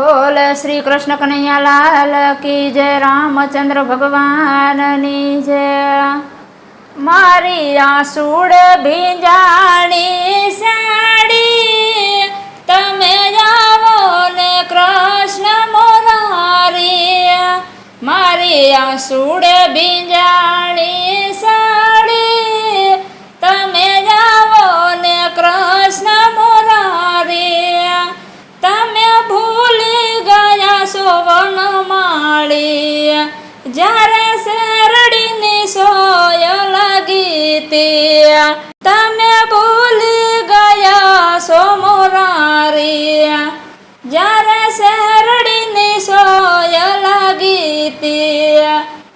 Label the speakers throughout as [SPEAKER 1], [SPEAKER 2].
[SPEAKER 1] બોલ શ્રી કૃષ્ણ કનૈયા લાલ કી જય રામચંદ્ર ભગવાનની જય. મારી આસુડ ભીંજાણી સાડી, તમે જાવો ને કૃષ્ણ મોરારી. મારી આસુડ ભીંજાણી સાડી તે તમે ભૂલી ગયા સો મોરારી જ્યારે શેરડીની સોય લાગી તે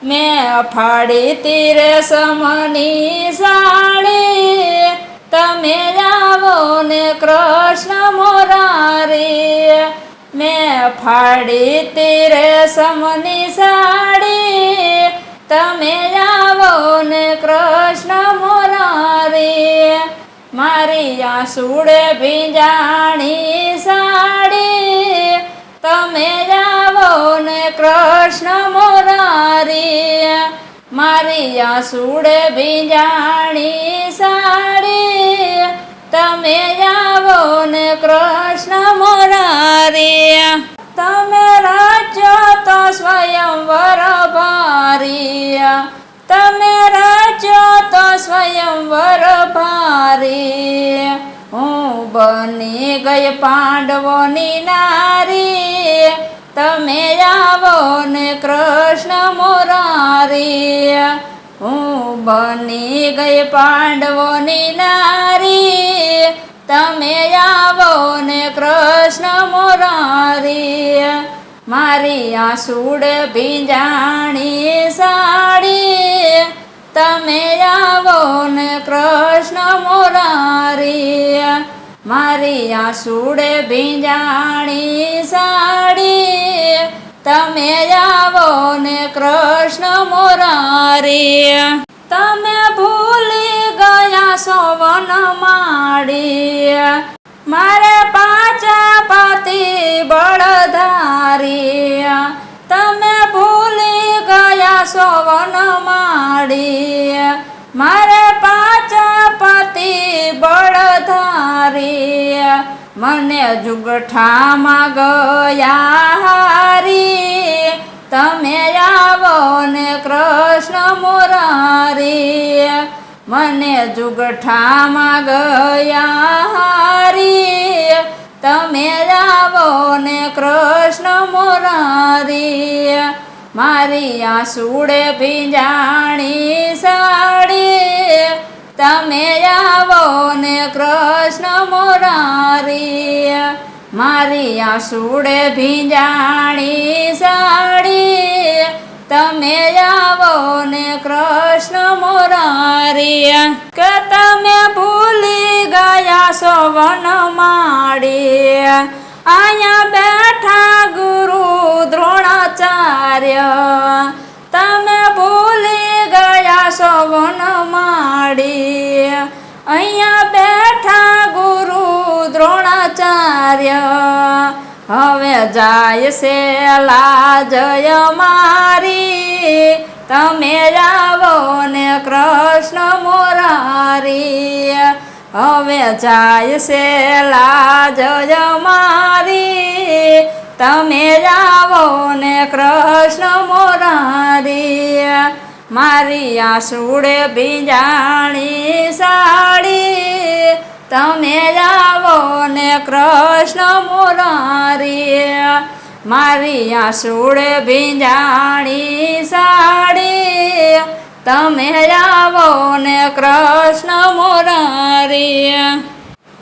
[SPEAKER 1] મેં ફાડી તીરે સમની સાડી. તમે જાવો ને કૃષ્ણ મોરારી. મેં ફાડી તીરે સમની સાડી. તમે જાવો ને કૃષ્ણ મોરારી, મારી આસુડે ભીંજાણી સાડી. તમે જાવો ને કૃષ્ણ મોરારી, મારી આસુડે ભીંજાણી સાડી. તમે જાવો ને કૃષ્ણ મોરારી, તમે રાજો તો સ્વયંવર ભારી સ્વયંવર ભારે. હું બની ગઈ પાંડવોની નારી. તમે આવો ને કૃષ્ણ મોરારી. હું બની ગઈ પાંડવોની નારી. તમે આવો ને કૃષ્ણ મોરારી. મારી આસુડ ભીંજાણી સાડી. તમે આવો ને કૃષ્ણ મોરારી, મારી આસુડે ભીંજાણી સાડી. તમે આવો ને કૃષ્ણ મોરારી, તમે ભૂલી ગયા સોવન માડી. મારે પાછા પતિ બળધારી, તમે ભૂલી ગયા સોવન માડી મારે પાછા પતિ બળધારી મને જુગઠામાં ગયા હારી તમે આવો ને કૃષ્ણ મોરારી મને જુગઠામાં ગયા હારી તમે આવો ને કૃષ્ણ મોરારી મારી આ સુડે ભીંજાણી સાડી. તમે આવો ને કૃષ્ણ મોરારી. મારી સુડે ભીંજાણી સાડી. તમે આવો ને કૃષ્ણ મોરારી. કે તમે ભૂલી ગયા સોવન માડી. અહીંયા સોવન માડી. અહીંયા બેઠા ગુરુ દ્રોણાચાર્ય. હવે જાય છે લાજય મારી તમે જાવો ને કૃષ્ણ મોરારી. હવે જાય છે લાજય મારી તમે જાવો ને કૃષ્ણ મોરારી. મારી આંસુડે ભીંજાણી સાડી. તમે જાવો ને કૃષ્ણ મોરારી. મારી આંસુડે ભીંજાણી સાડી. તમે જાવો ને કૃષ્ણ મોરારી.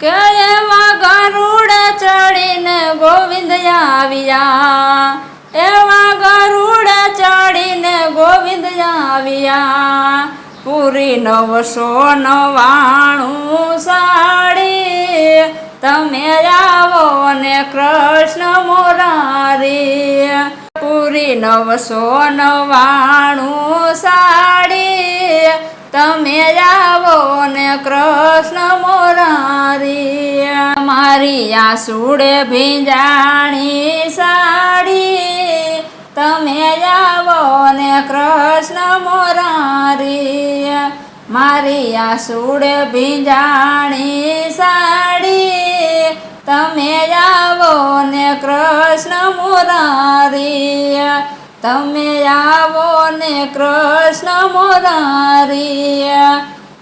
[SPEAKER 1] કે એવા આવ્યા. પૂરી નવસો નવાણું સાડી. તમે આવો ને કૃષ્ણ મોરારી. પૂરી નવસો નવાણું સાડી. તમે આવો ને કૃષ્ણ મોરારી. મારી આસુડે ભીંજાણી સાડી. તમે આવો ને કૃષ્ણ મોરારી, મારી આસુડે ભીંજાણી સાડી. તમે આવો ને કૃષ્ણ મોરારી, તમે આવો ને કૃષ્ણ મોરારી.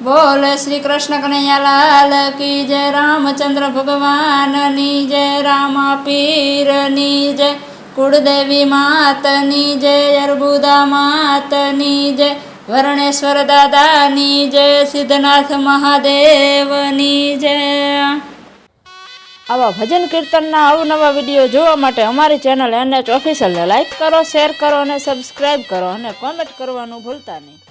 [SPEAKER 1] બોલ શ્રી કૃષ્ણ કનૈયાલાલ કી જય, રામચંદ્ર ભગવાનની જય, રામા પીરની જય. કુળદેવી માતની જય, અર્બુદા માતની જય, વર્ણેશ્વર દાદાની જય, સિદ્ધનાથ મહાદેવની જય. આવા ભજન કીર્તનના અવનવા વીડિયો જોવા માટે અમારી ચેનલ એનએચ ઓફિશિયલને લાઇક કરો શેર કરો અને સબસ્ક્રાઈબ કરો અને કોમેન્ટ કરવાનું ભૂલતા નહીં.